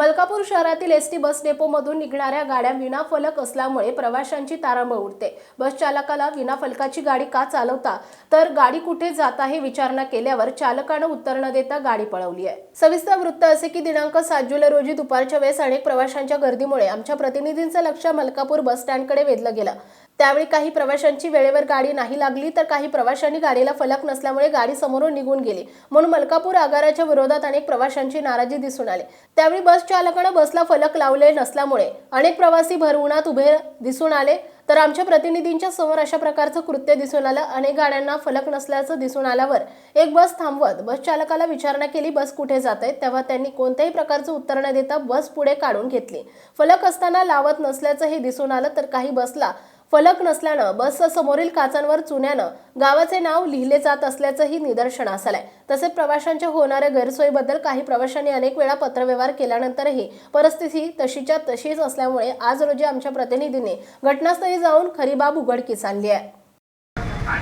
मलकापूर शहरातील S T bus डेपोमधून निघणाऱ्या गाड्या विनाफलक असल्यामुळे प्रवाशांची तारांबळ उडते. बस चालकाला विनाफलकाची गाडी का चालवता तर गाडी कुठे जात आहे विचारणा केल्यावर चालकानं उत्तर न देता गाडी पळवली आहे. सविस्तर वृत्त असे की दिनांक सात जुलै रोजी दुपारच्या वेळेस अनेक प्रवाशांच्या गर्दीमुळे आमच्या प्रतिनिधींचं लक्ष मलकापूर बस स्टँडकडे वेधलं गेलं. त्यावेळी काही प्रवाशांची वेळेवर गाडी नाही लागली तर काही प्रवाशांनी गाडीला फलक नसल्यामुळे गाडी समोरून निघून गेली. म्हणून मलकापूर आगाराच्या विरोधात अनेक प्रवाशांची नाराजी दिसून आली. त्यावेळी बस चालकानं बसला फलक लावले नसल्यामुळे. अनेक प्रवासी भरवणात उभे दिसून आले. तर आमच्या प्रतिनिधींच्या समोर अशा प्रकारचं कृत्य दिसून आलं. अनेक गाड्यांना फलक नसल्याचं दिसून आल्यावर एक बस थांबवत बस चालकाला विचारणा केली बस कुठे जात आहे? तेव्हा त्यांनी कोणत्याही प्रकारचं उत्तर न देता बस पुढे काढून घेतली. फलक असताना लावत नसल्याचं हे दिसून आलं. तर काही बसला फलक नसल्यानं बसच्या समोरील काचांवर चुन्यानं गावाचे नाव लिहिले जात असल्याचंही निदर्शनास आलंय. तसेच प्रवाशांच्या होणाऱ्या गैरसोयीबद्दल काही प्रवाशांनी अनेक वेळा पत्रव्यवहार केल्यानंतरही परिस्थिती तशीच्या तशीच असल्यामुळे आज रोजी आमच्या प्रतिनिधीने घटनास्थळी जाऊन खरी बाब उघडकीस आणली आहे.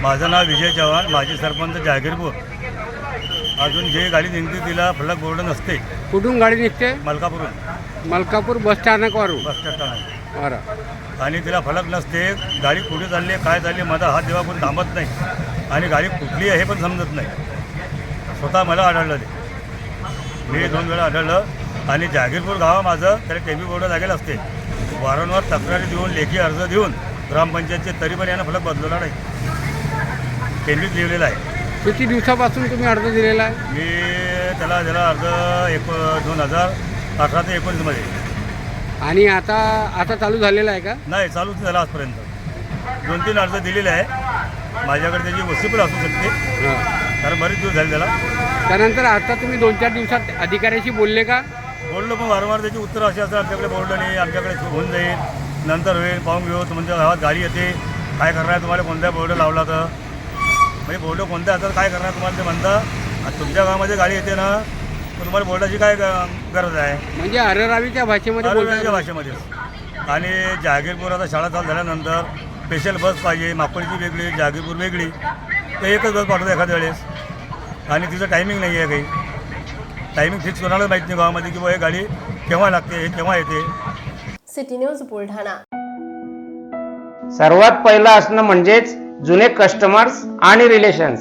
माझं नाव विजय चव्हाण माजी सरपंच जहागीरपूर अजून जे गाडी निघते तिला फलक बोर्ड नसते. कुठून गाडी निघते? मलकापूरून मलकापूर बस स्थानकावरून. बस स्टँड बरं. आणि तिला फलक नसते गाडी कुठे चालली आहे काय चालली माझा हात देवा कोणी थांबत नाही. आणि गाडी कुठली आहे हे पण समजत नाही. स्वतः मला आढळलं ते. मी दोन वेळा आढळलं. आणि जहागीरपूर गाव माझं त्याला टेबी बोर्ड लागेल असते. वारंवार तक्रारी देऊन लेखी अर्ज देऊन ग्रामपंचायतचे तरी पण यानं फलक बदलवला नाही. टेबीत लिहिलेला आहे. किती दिवसापासून तुम्ही अर्ज दिलेला आहे? मी त्याला दिला अर्ज एक दोन हजार अठरा ते एकोणीसमध्ये. आणि आता आता चालू झालेला आहे का? नाही चालूच नाही झाला आजपर्यंत. दोन तीन अर्ज दिलेले आहे. माझ्याकडे त्याची वस्तू पण असू शकते. कारण बरेच दिवस झाले त्याला. त्यानंतर आता तुम्ही दोन चार दिवसात अधिकाऱ्याशी बोलले का? बोललो पण वारंवार त्याची उत्तरं अशी असतात आमच्याकडे बोललं नाही आमच्याकडे होऊन जाईल नंतर होईल पाहून घेऊ. तुमच्या गावात गाडी येते काय करणार तुम्हाला कोणत्या बोर्ड लावला तर? म्हणजे बोर्ड कोणत्या असतात काय करणार तुम्हाला ते म्हणता? आता तुमच्या गावामध्ये गाडी येते ना तुम्हाला बोर्डाची काय ग- गरज आहे? म्हणजे अररावीच्या भाषेमध्ये बोलता भाषेमध्ये. आणि जहागीरपूर आता शाळा चालू झाल्यानंतर स्पेशल बस पाहिजे माकोडीची वेगळी जहागीरपूर वेगळी. तर एकच बस पाठवतो एखाद्या वेळेस. आणि तिचं टायमिंग नाही आहे काही. टायमिंग फिक्स कोणालाच माहीत नाही गावामध्ये की बुवा हे गाडी केव्हा लागते हे केव्हा येते. City news Buldhana. सर्वात पहिलं असणं म्हणजेच जुने कस्टमर्स आणि रिलेशन्स